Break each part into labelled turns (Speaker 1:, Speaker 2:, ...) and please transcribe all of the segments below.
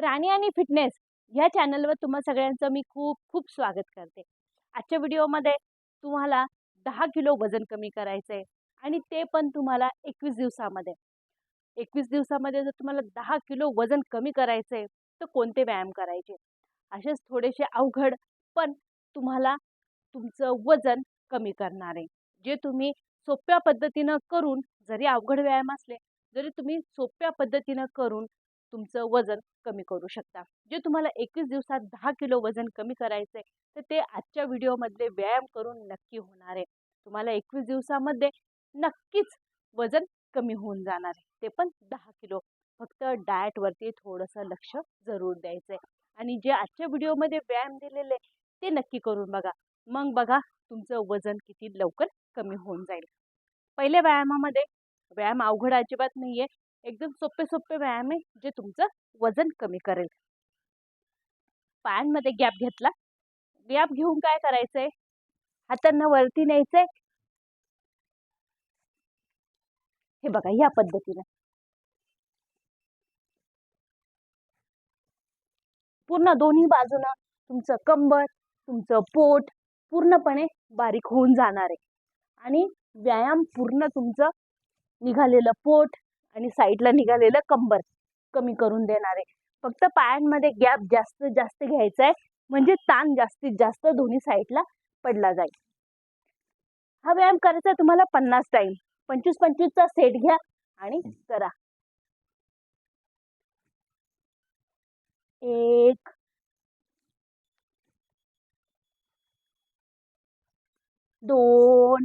Speaker 1: राणी आणि फिटनेस ह्या चॅनलवर तुम्हा सगळ्यांचं मी खूप खूप स्वागत करते. आजच्या व्हिडिओमध्ये तुम्हाला दहा किलो वजन कमी करायचं आहे आणि ते पण तुम्हाला एकवीस दिवसामध्ये. एकवीस दिवसामध्ये जर तुम्हाला दहा किलो वजन कमी करायचं आहे तर कोणते व्यायाम करायचे? असेच थोडेसे अवघड पण तुम्हाला तुमचं वजन कमी करणार आहे. जे तुम्ही सोप्या पद्धतीनं करून जरी अवघड व्यायाम असले जरी तुम्ही सोप्या पद्धतीनं करून तुमचं वजन कमी करू शकता. जे तुम्हाला एकवीस दिवसात दहा किलो वजन कमी करायचं आहे तर ते आजच्या व्हिडिओमधले व्यायाम करून नक्की होणार आहे. तुम्हाला एकवीस दिवसामध्ये नक्कीच वजन कमी होऊन जाणार आहे. ते पण दहा किलो. फक्त डाएटवरती थोडंसं लक्ष जरूर द्यायचं आहे आणि जे आजच्या व्हिडिओमध्ये व्यायाम दिलेले ते नक्की करून बघा. मग बघा तुमचं वजन किती लवकर कमी होऊन जाईल. पहिल्या व्यायामामध्ये व्यायाम अवघड अजिबात नाही आहे एकदम सोपे सोपे व्यायाम आहे जे तुमचं वजन कमी करेल. पायांमध्ये गॅप घेतला. गॅप घेऊन काय करायचंय? हातांना वरती न्यायचंय. हे बघा या पद्धतीनं. पूर्ण दोन्ही बाजूनं तुमचं कंबर तुमचं पोट पूर्णपणे बारीक होऊन जाणार आहे. आणि व्यायाम पूर्ण तुमचं निघालेलं पोट आणि साईडला निघालेलं कंबर कमी करून देणार. आहे फक्त पायांमध्ये गॅप जास्त जास्त घ्यायचा आहे म्हणजे ताण जास्तीत जास्त दोन्ही साईडला पडला जाईल. हा व्यायाम करायचा तुम्हाला पन्नास टाईम पंचवीस पंचवीसचा सेट घ्या आणि करा. एक दोन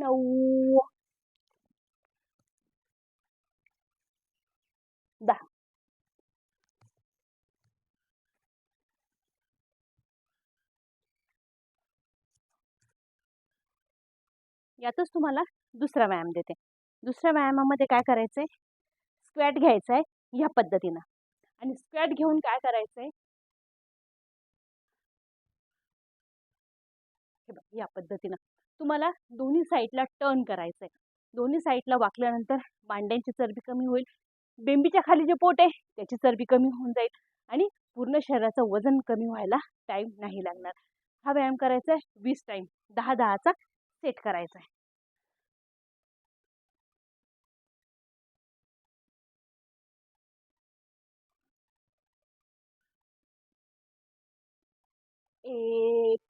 Speaker 1: नऊ दहा यातच तुम्हाला दुसरा व्यायाम देते. दुसऱ्या व्यायामामध्ये काय करायचंय? स्क्वॅट घ्यायचा आहे ह्या पद्धतीनं. आणि स्क्वॅट घेऊन काय करायचंय? हे बघ या पद्धतीनं. तुम्हाला दोन्ही साईडला टर्न करायचं आहे दोन्ही साईडला वाकल्यानंतर मांड्यांची चरबी कमी होईल. बेंबीच्या खाली जे पोट आहे त्याची चरबी कमी होऊन जाईल आणि पूर्ण शरीराचं वजन कमी व्हायला टाईम नाही लागणार. हा व्यायाम करायचा आहे वीस टाईम दहा दहाचा सेट करायचा आहे. एक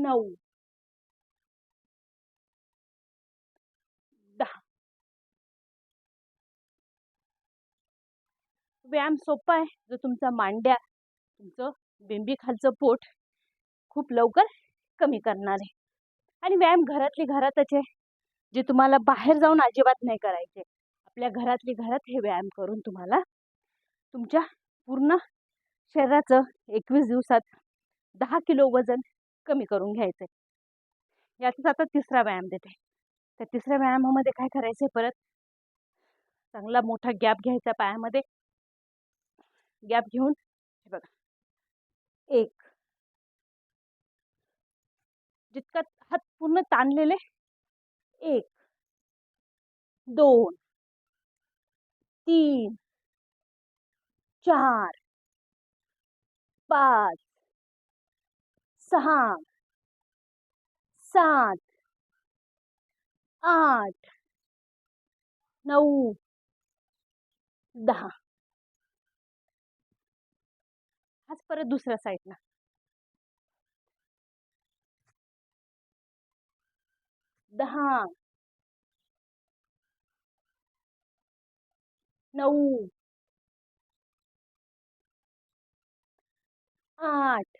Speaker 1: नऊ. दहा. व्यायाम सोपा आहे. जो तुमचा मांड्या तुमचं बेंबी खालचं पोट खूप लवकर कमी करणार आहे. आणि व्यायाम घरातली घरातच आहे. जे तुम्हाला बाहेर जाऊन अजिबात नाही करायचे. आपल्या घरातली घरात हे व्यायाम करून तुम्हाला तुमच्या पूर्ण शरीराचं एकवीस दिवसात दहा किलो वजन कमी करून घ्यायचं आहे याचाच आता तिसरा व्यायाम देते. त्या तिसऱ्या व्यायामामध्ये काय करायचं आहे परत? चांगला मोठा गॅप घ्यायचा पायामध्ये. गॅप घेऊन हे बघा. एक. जितका हात पूर्ण ताणलेले एक. दोन. तीन. चार. पाच. सहा सात आठ नऊ दहा. हाच परत दुसऱ्या साईडला दहा नऊ आठ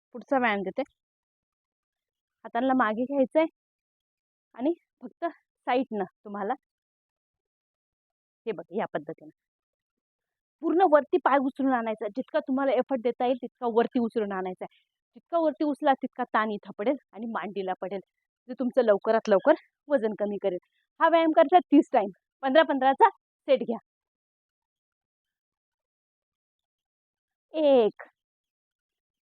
Speaker 1: पुढचा व्यायाम देते. हातांना मागे घ्यायचं आहे आणि फक्त साईडनं तुम्हाला हे बघ या पद्धतीनं. पूर्ण वरती पाय उचलून आणायचा. जितका तुम्हाला एफर्ट देता येईल तितका वरती उचलून आणायचा आहे जितका वरती उचला तितका ताण इथं पडेल आणि मांडीला पडेल. जे तुमचं लवकरात लवकर वजन कमी करेल. हा व्यायाम करायचा तीस टाईम पंधरा पंधराचा सेट घ्या. एक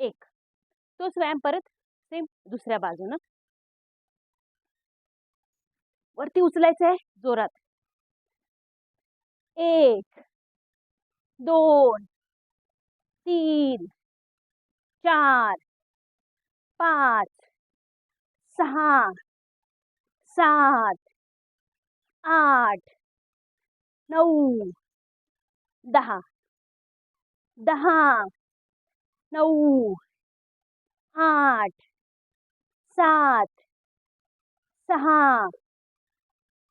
Speaker 1: एक. तोच व्यायाम परत सेम दुसऱ्या बाजूनं. वरती उचलायचं आहे जोरात. एक दोन तीन चार पाच सहा सात आठ नऊ दहा. दहा. नऊ आठ सात सहा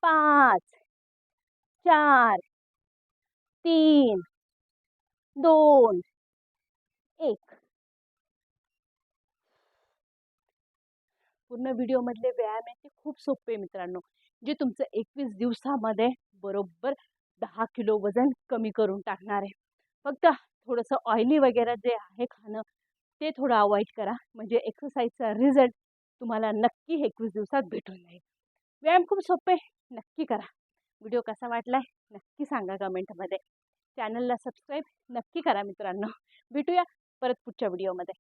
Speaker 1: पाच चार तीन दोन एक. पूर्ण व्हिडिओमधले व्यायाम आहे ते खूप सोपे मित्रांनो. जे तुमचं एकवीस दिवसामध्ये बरोबर दहा किलो वजन कमी करून टाकणार आहे. फक्त थोडंसं ऑइली वगैरे जे आहे खाणं ते थोडं अवॉइड करा. म्हणजे एक्सरसाइजचा रिझल्ट तुम्हाला नक्की एकवीस दिवसात भेटून जाईल. व्यायाम खूप सोपे नक्की करा. व्हिडिओ कसा वाटला आहे नक्की सांगा कमेंटमध्ये चॅनलला सबस्क्राईब नक्की करा मित्रांनो. भेटूया परत पुढच्या व्हिडिओमध्ये